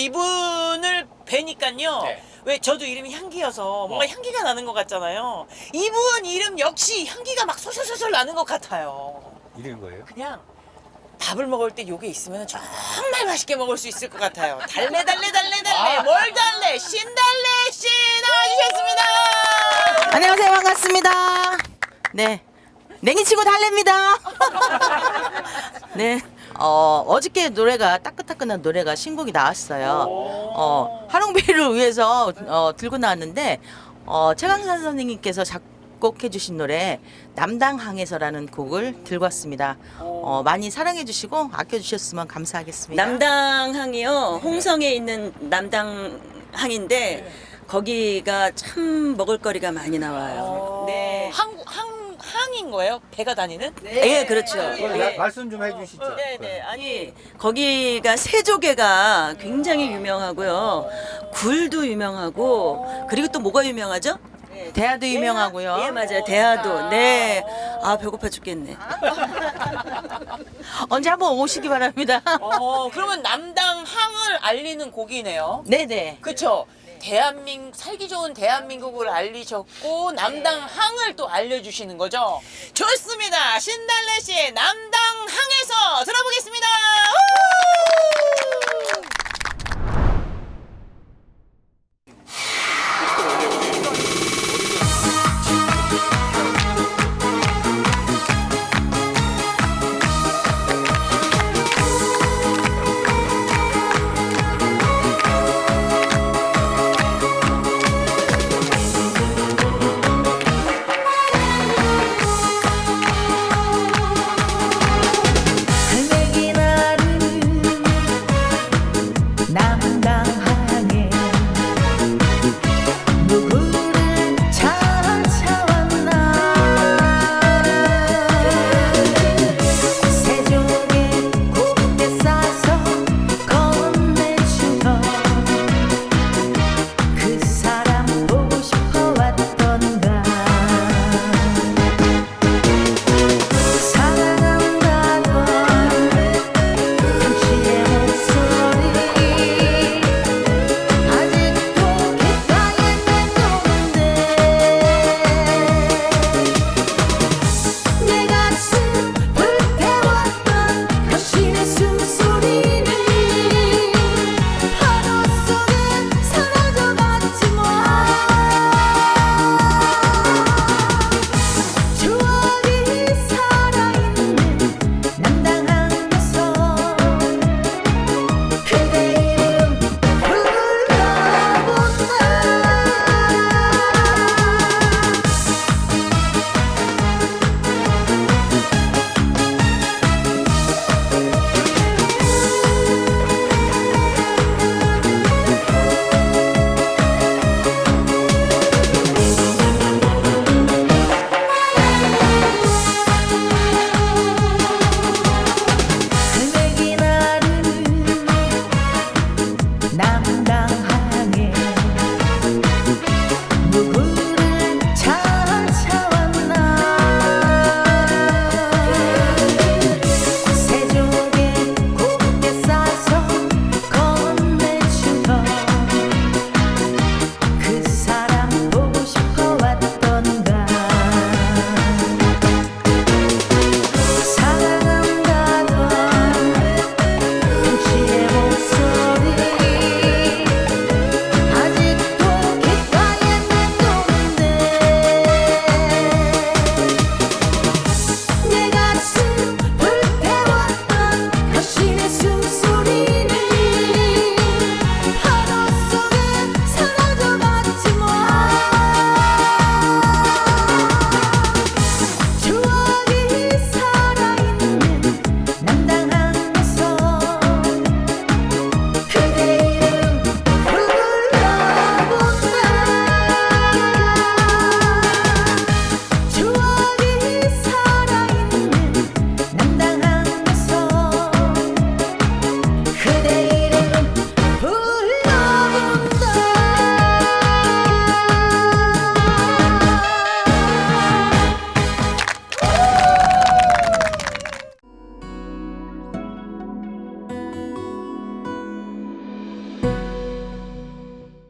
이분을 뵈니까요. 네. 왜 저도 이름이 향기여서 뭔가 어. 향기가 나는 것 같잖아요. 이분 이름 역시 향기가 막 솔솔솔솔 나는 것 같아요. 이런 거예요? 그냥 밥을 먹을 때 요게 있으면 정말 맛있게 먹을 수 있을 것 같아요. 달래 달래 달래 달래 아. 뭘 달래 신 달래 씨 나와주셨습니다. 안녕하세요. 반갑습니다. 네. 냉이치고 달래입니다. 네. 어, 어저께 노래가 따끈따끈한 노래가 신곡이 나왔어요. 어, 하롱베이를 위해서 어, 들고 나왔는데 어, 최강산 선생님께서 작곡해 주신 노래 남당항에서라는 곡을 들고 왔습니다. 어, 많이 사랑해 주시고 아껴 주셨으면 감사하겠습니다. 남당항이요. 홍성에 있는 남당항인데 거기가 참 먹을거리가 많이 나와요. 네. 항, 항, 항인 거예요? 배가 다니는? 예, 그렇죠. 그걸 예. 마- 말씀 좀 해주시죠. 네, 네. 아니 거기가 세조개가 굉장히 유명하고요. 굴도 유명하고 그리고 또 뭐가 유명하죠? 대하도 유명하고요. 예, 맞아요. 대하도. 네. 아 배고파 죽겠네. 언제 한번 오시기 바랍니다. 어, 그러면 남당 항을 알리는 곡이네요. 네네. 그쵸? 대한민국 살기 좋은 대한민국을 알리셨고 남당 항을 또 알려주시는 거죠. 좋습니다. 신달래 씨의 남